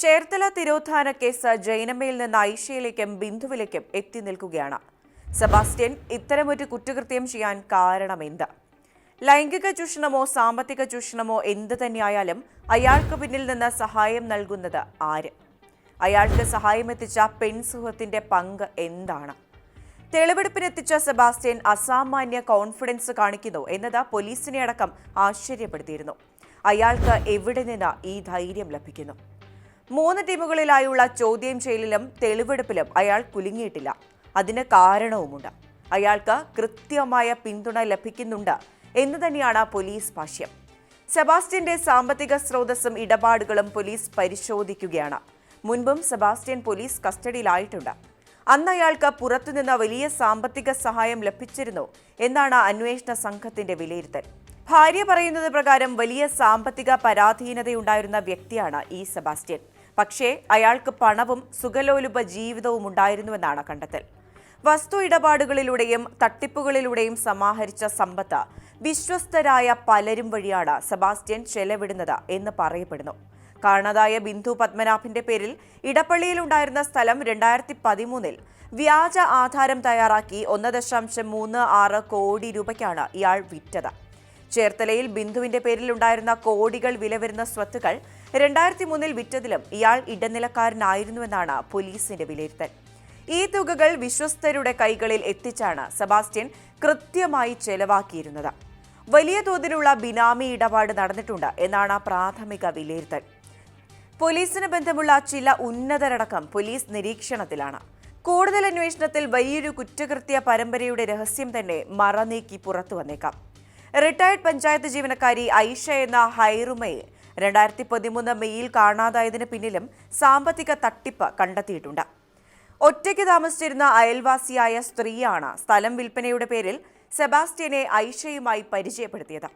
Cherthala തിരോധാന case ജൈനമ്മയിൽ നിന്ന് ഐഷയിലേക്കും ബിന്ദുവിലേക്കും എത്തി നിൽക്കുകയാണ്. സെബാസ്റ്റ്യൻ ഇത്തരമൊരു കുറ്റകൃത്യം ചെയ്യാൻ കാരണമെന്ത് ലൈംഗിക ചൂഷണമോ സാമ്പത്തിക ചൂഷണമോ എന്ത് തന്നെയായാലും അയാൾക്ക് പിന്നിൽ നിന്ന് സഹായം നൽകുന്നത് ആര്? അയാൾക്ക് സഹായമെത്തിച്ച പെൺസുഹൃത്തിന്റെ പങ്ക് എന്താണ്? തെളിവെടുപ്പിനെത്തിച്ച സെബാസ്റ്റ്യൻ അസാമാന്യ കോൺഫിഡൻസ് കാണിക്കുന്നു എന്നത് പോലീസിനെ അടക്കം ആശ്ചര്യപ്പെടുത്തിയിരുന്നു. അയാൾക്ക് എവിടെ നിന്ന് ഈ ധൈര്യം ലഭിക്കുന്നു? മൂന്ന് ടീമുകളിലായുള്ള ചോദ്യം ചെയ്യലിലും തെളിവെടുപ്പിലും അയാൾ കുലുങ്ങിയിട്ടില്ല. അതിന് കാരണവുമുണ്ട്. അയാൾക്ക് കൃത്യമായ പിന്തുണ ലഭിക്കുന്നുണ്ട് എന്ന് തന്നെയാണ് പോലീസ് ഭാഷ്യം. സെബാസ്റ്റ്യന്റെ സാമ്പത്തിക സ്രോതസ്സും ഇടപാടുകളും പോലീസ് പരിശോധിക്കുകയാണ്. മുൻപും സെബാസ്റ്റ്യൻ പോലീസ് കസ്റ്റഡിയിലായിട്ടുണ്ട്. അന്ന് അയാൾക്ക് പുറത്തുനിന്ന് വലിയ സാമ്പത്തിക സഹായം ലഭിച്ചിരുന്നു എന്നാണ് അന്വേഷണ സംഘത്തിന്റെ വിലയിരുത്തൽ. ഭാര്യ പറയുന്നത് പ്രകാരം വലിയ സാമ്പത്തിക പരാധീനതയുണ്ടായിരുന്ന വ്യക്തിയാണ് ഈ സെബാസ്റ്റ്യൻ. പക്ഷേ അയാൾക്ക് പണവും സുഖലോലുപ ജീവിതവും ഉണ്ടായിരുന്നുവെന്നാണ് കണ്ടെത്തൽ. വസ്തു ഇടപാടുകളിലൂടെയും തട്ടിപ്പുകളിലൂടെയും സമാഹരിച്ച സമ്പത്ത് വിശ്വസ്തരായ പലരും വഴിയാണ് സെബാസ്റ്റ്യൻ ചെലവിടുന്നത് എന്ന് പറയപ്പെടുന്നു. കാണാതായ ബിന്ദു പത്മനാഭന്റെ പേരിൽ ഇടപ്പള്ളിയിലുണ്ടായിരുന്ന സ്ഥലം രണ്ടായിരത്തി പതിമൂന്നിൽ വ്യാജ ആധാരം തയ്യാറാക്കി ഒന്ന് ദശാംശം മൂന്ന് ആറ് കോടി രൂപയ്ക്കാണ് ഇയാൾ വിറ്റത്. ചേർത്തലയിൽ ബിന്ദുവിന്റെ പേരിലുണ്ടായിരുന്ന കോടികൾ വില വരുന്ന സ്വത്തുകൾ രണ്ടായിരത്തി മൂന്നിൽ വിറ്റതിലും ഇയാൾ ഇടനിലക്കാരനായിരുന്നുവെന്നാണ് പോലീസിന്റെ വിലയിരുത്തൽ. ഈ തുകകൾ വിശ്വസ്തരുടെ കൈകളിൽ എത്തിച്ചാണ് സെബാസ്റ്റ്യൻ കൃത്യമായി ചെലവാക്കിയിരുന്നത്. വലിയ തോതിലുള്ള ബിനാമി ഇടപാട് നടന്നിട്ടുണ്ട് എന്നാണ് പ്രാഥമിക വിലയിരുത്തൽ. പോലീസിന് ബന്ധമുള്ള ചില ഉന്നതരടക്കം പോലീസ് നിരീക്ഷണത്തിലാണ്. കൂടുതൽ അന്വേഷണത്തിൽ വലിയൊരു കുറ്റകൃത്യ പരമ്പരയുടെ രഹസ്യം തന്നെ മറനീക്കി പുറത്തു വന്നേക്കാം റിട്ടയർഡ് പഞ്ചായത്ത് ജീവനക്കാരി ഐഷ എന്ന ഹൈറുമയെ രണ്ടായിരത്തി പതിമൂന്ന് മെയ്യിൽ കാണാതായതിന് പിന്നിലും സാമ്പത്തിക തട്ടിപ്പ് കണ്ടെത്തിയിട്ടുണ്ട്. ഒറ്റയ്ക്ക് താമസിച്ചിരുന്ന അയൽവാസിയായ സ്ത്രീയാണ് സ്ഥലം വിൽപ്പനയുടെ പേരിൽ സെബാസ്റ്റ്യനെ ഐഷയുമായി പരിചയപ്പെടുത്തിയത്.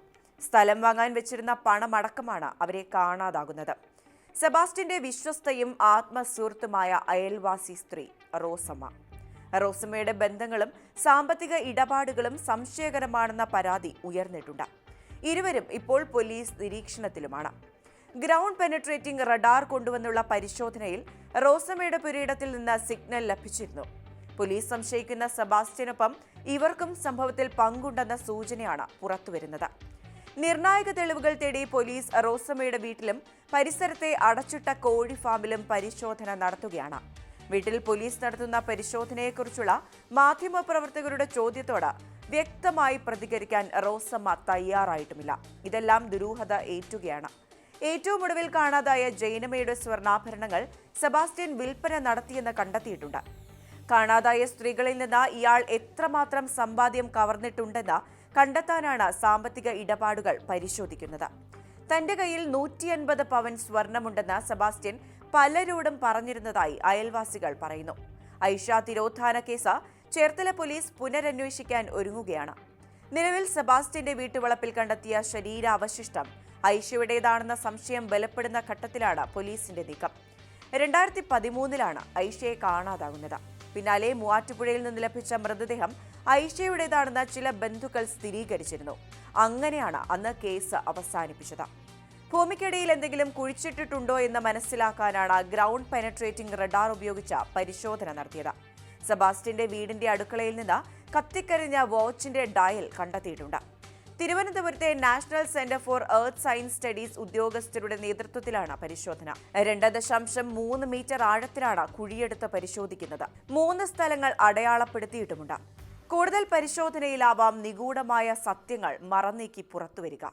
സ്ഥലം വാങ്ങാൻ വെച്ചിരുന്ന പണമടക്കമാണ് അവരെ കാണാതാകുന്നത്. സെബാസ്റ്റ്യന്റെ വിശ്വസ്തയും ആത്മസുഹൃത്തുമായ അയൽവാസി സ്ത്രീ റോസമ്മ. റോസമ്മയുടെ ബന്ധങ്ങളും സാമ്പത്തിക ഇടപാടുകളും സംശയകരമാണെന്ന പരാതി ഉയർന്നിട്ടുണ്ട്. ഇരുവരും ഇപ്പോൾ പോലീസ് നിരീക്ഷണത്തിലുമാണ്. ഗ്രൗണ്ട് പെനട്രേറ്റിംഗ് റഡാർ കൊണ്ടുവന്നുള്ള പരിശോധനയിൽ റോസമ്മയുടെ പുരയിടത്തിൽ നിന്ന് സിഗ്നൽ ലഭിച്ചിരുന്നു. പോലീസ് സംശയിക്കുന്ന സെബാസ്റ്റ്യനൊപ്പം ഇവർക്കും സംഭവത്തിൽ പങ്കുണ്ടെന്ന സൂചനയാണ് പുറത്തുവരുന്നത്. നിർണായക തെളിവുകൾ തേടി പോലീസ് റോസമ്മയുടെ വീട്ടിലും പരിസരത്തെ അടച്ചിട്ട കോഴി ഫാമിലും പരിശോധന നടത്തുകയാണ്. വീട്ടിൽ പോലീസ് നടത്തുന്ന പരിശോധനയെക്കുറിച്ചുള്ള മാധ്യമപ്രവർത്തകരുടെ ചോദ്യത്തോട് വ്യക്തമായി പ്രതികരിക്കാൻ റോസമ്മ തയ്യാറായിട്ടുമില്ല. ഇതെല്ലാം ദുരൂഹത ഏറ്റുകയാണ്. ഏറ്റവും ഒടുവിൽ കാണാതായ ജൈനമ്മയുടെ സ്വർണാഭരണങ്ങൾ സെബാസ്റ്റ്യൻ വിൽപ്പന നടത്തിയെന്ന് കണ്ടെത്തിയിട്ടുണ്ട്. കാണാതായ സ്ത്രീകളിൽ നിന്ന് ഇയാൾ എത്രമാത്രം സമ്പാദ്യം കവർന്നിട്ടുണ്ടെന്ന് കണ്ടെത്താനാണ് സാമ്പത്തിക ഇടപാടുകൾ പരിശോധിക്കുന്നത്. തന്റെ കയ്യിൽ നൂറ്റി അൻപത് പവൻ സ്വർണമുണ്ടെന്ന് സെബാസ്റ്റ്യൻ പലരോടും പറഞ്ഞിരുന്നതായി അയൽവാസികൾ പറയുന്നു. ഐഷ തിരോധാന കേസ് ചേർത്തല പോലീസ് പുനരന്വേഷിക്കാൻ ഒരുങ്ങുകയാണ്. നിലവിൽ സെബാസ്റ്റ്യന്റെ വീട്ടുവളപ്പിൽ കണ്ടെത്തിയ ശരീരാവശിഷ്ടം ഐഷയുടേതാണെന്ന സംശയം ബലപ്പെടുന്ന ഘട്ടത്തിലാണ് പോലീസിന്റെ നീക്കം. രണ്ടായിരത്തി പതിമൂന്നിലാണ് ഐഷയെ കാണാതാകുന്നത്. പിന്നാലെ മൂവാറ്റുപുഴയിൽ നിന്ന് ലഭിച്ച മൃതദേഹം ഐഷയുടേതാണെന്ന് ചില ബന്ധുക്കൾ സ്ഥിരീകരിച്ചിരുന്നു. അങ്ങനെയാണ് അന്ന് കേസ് അവസാനിപ്പിച്ചത്. ഭൂമിക്കടിയിൽ എന്തെങ്കിലും കുഴിച്ചിട്ടിട്ടുണ്ടോ എന്ന് മനസ്സിലാക്കാനാണ് ഗ്രൗണ്ട് പെനട്രേറ്റിംഗ് റഡാർ ഉപയോഗിച്ച പരിശോധന നടത്തിയത്. സെബാസ്റ്റിന്റെ വീടിന്റെ അടുക്കളയിൽ നിന്ന് കത്തിക്കരിഞ്ഞ വാച്ചിന്റെ ഡയൽ കണ്ടെത്തിയിട്ടുണ്ട്. തിരുവനന്തപുരത്തെ national centre for earth science studies ഉദ്യോഗസ്ഥരുടെ നേതൃത്വത്തിലാണ് പരിശോധന. രണ്ട് ദശാംശം മൂന്ന് മീറ്റർ ആഴത്തിലാണ് കുഴിയെടുത്ത് പരിശോധിക്കുന്നത്. മൂന്ന് സ്ഥലങ്ങൾ അടയാളപ്പെടുത്തിയിട്ടുമുണ്ട്. കൂടുതൽ പരിശോധനയിലാവാം നിഗൂഢമായ സത്യങ്ങൾ മറന്നീക്കി പുറത്തുവരിക.